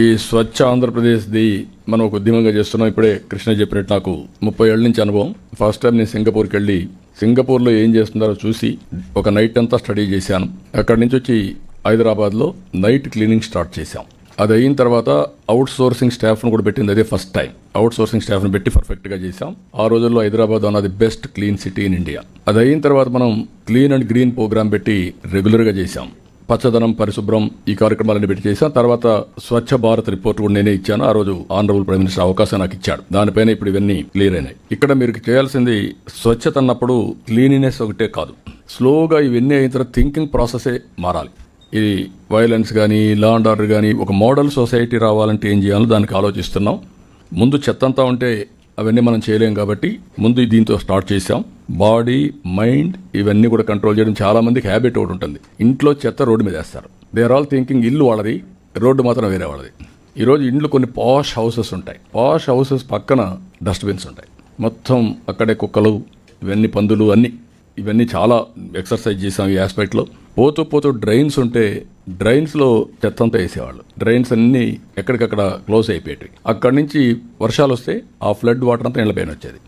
ఈ స్వచ్ఛ ఆంధ్రప్రదేశ్ది మనం ఒక ఉద్యమంగా చేస్తున్నాం. ఇప్పుడే కృష్ణ చెప్పినట్టు నాకు ముప్పై ఏళ్ళ నుంచి అనుభవం. ఫస్ట్ టైం నేను సింగపూర్కి వెళ్ళి సింగపూర్లో ఏం చేస్తున్నారో చూసి ఒక నైట్ అంతా స్టడీ చేశాను. అక్కడి నుంచి వచ్చి హైదరాబాద్లో నైట్ క్లీనింగ్ స్టార్ట్ చేశాం. అది అయిన తర్వాత అవుట్ సోర్సింగ్ స్టాఫ్ను కూడా పెట్టింది. అదే ఫస్ట్ టైం అవుట్ సోర్సింగ్ స్టాఫ్ను పెట్టి పర్ఫెక్ట్గా చేశాం. ఆ రోజుల్లో హైదరాబాద్ అన్నది best clean city in India అది అయిన తర్వాత మనం క్లీన్ అండ్ గ్రీన్ ప్రోగ్రామ్ పెట్టి రెగ్యులర్గా చేశాం. పచ్చదనం పరిశుభ్రం ఈ కార్యక్రమాలన్నీ పెట్టి చేశాను తర్వాత స్వచ్ఛ భారత్ రిపోర్ట్ కూడా నేనే ఇచ్చాను. ఆ రోజు ఆనరబుల్ ప్రైమ్ మినిస్టర్ అవకాశం నాకు ఇచ్చాడు. దానిపైన ఇప్పుడు ఇవన్నీ క్లియర్ అయినాయి. ఇక్కడ మీరు చేయాల్సింది స్వచ్ఛత అన్నప్పుడు క్లీనినెస్ ఒకటే కాదు. స్లోగా ఇవన్నీ అయిన తర్వాత థింకింగ్ ప్రాసెసే మారాలి. ఇది వైలెన్స్ కానీ లా అండ్ ఆర్డర్ కానీ ఒక మోడల్ సొసైటీ రావాలంటే ఏం చేయాలో దానికి ఆలోచిస్తున్నాం. ముందు చెత్త అంతా ఉంటే అవన్నీ మనం చేయలేం కాబట్టి ముందు దీంతో స్టార్ట్ చేసాం బాడీ మైండ్ ఇవన్నీ కూడా కంట్రోల్ చేయడం చాలా మందికి హ్యాబిట్ ఒకటి ఉంటుంది. ఇంట్లో చెత్త రోడ్డు మీద వేస్తారు. దే ఆర్ ఆల్ థింకింగ్ ఇల్లు వాళ్ళది రోడ్డు మాత్రం వేరే వాళ్ళది. ఈరోజు ఇండ్లు కొన్ని పాష్ హౌసెస్ ఉంటాయి. పాష్ హౌసెస్ పక్కన డస్ట్బిన్స్ ఉంటాయి. మొత్తం అక్కడే కుక్కలు ఇవన్నీ పందులు అన్నీ. ఇవన్నీ చాలా ఎక్సర్సైజ్ చేసాం ఈ ఆస్పెక్ట్లో పోతూ పోతూ డ్రైన్స్ ఉంటే డ్రైన్స్లో చెత్తంతా వేసేవాళ్ళు. డ్రైన్స్ అన్నీ ఎక్కడికక్కడ క్లోజ్ అయిపోయేవి అక్కడి నుంచి వర్షాలు వస్తే ఆ ఫ్లడ్ వాటర్ అంతా నీళ్ళపైన వచ్చేది.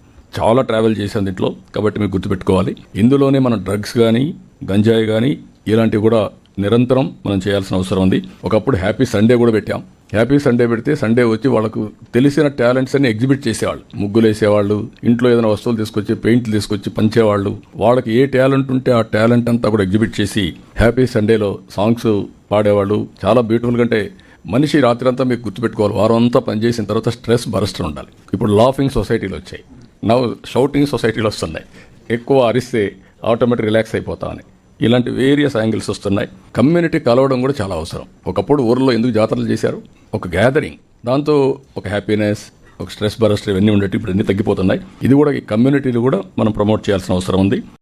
చాలా ట్రావెల్ చేశాను దీంట్లో కాబట్టి మీరు గుర్తుపెట్టుకోవాలి. ఇందులోనే మన డ్రగ్స్ కానీ గంజాయి కానీ ఇలాంటివి కూడా నిరంతరం మనం చేయాల్సిన అవసరం ఉంది. ఒకప్పుడు హ్యాపీ సండే కూడా పెట్టాం. హ్యాపీ సండే పెడితే సండే వచ్చి వాళ్ళకు తెలిసిన టాలెంట్స్ అన్ని ఎగ్జిబిట్ చేసేవాళ్ళు. ముగ్గులు వేసేవాళ్ళు ఇంట్లో ఏదైనా వస్తువులు తీసుకొచ్చి పెయింట్లు తీసుకొచ్చి పంచేవాళ్ళు. వాళ్ళకి ఏ టాలెంట్ ఉంటే ఆ టాలెంట్ అంతా కూడా ఎగ్జిబిట్ చేసి హ్యాపీ సండేలో సాంగ్స్ పాడేవాళ్ళు. చాలా బ్యూటిఫుల్ అంటే మనిషి రాత్రి అంతా మీకు గుర్తుపెట్టుకోవాలి. వారం అంతా పనిచేసిన తర్వాత స్ట్రెస్ బరస్ట్ ఉండాలి. ఇప్పుడు లాఫింగ్ సొసైటీలు వచ్చాయి. నవ్వు షౌటింగ్ సొసైటీలు వస్తున్నాయి. ఎక్కువ అరిస్తే ఆటోమేటిక్ రిలాక్స్ అయిపోతామని. ఇలాంటి వేరియస్ యాంగిల్స్ వస్తున్నాయి. కమ్యూనిటీ కలవడం కూడా చాలా అవసరం. ఒకప్పుడు ఊర్లో ఎందుకు జాతరలు చేశారు? ఒక గ్యాదరింగ్ దాంతో ఒక హ్యాపీనెస్ ఒక స్ట్రెస్ బరస్ట్ ఇవన్నీ ఉండేవి ఇప్పుడు అన్నీ తగ్గిపోతున్నాయి. ఇది కూడా ఈ కమ్యూనిటీలు కూడా మనం ప్రమోట్ చేయాల్సిన అవసరం ఉంది.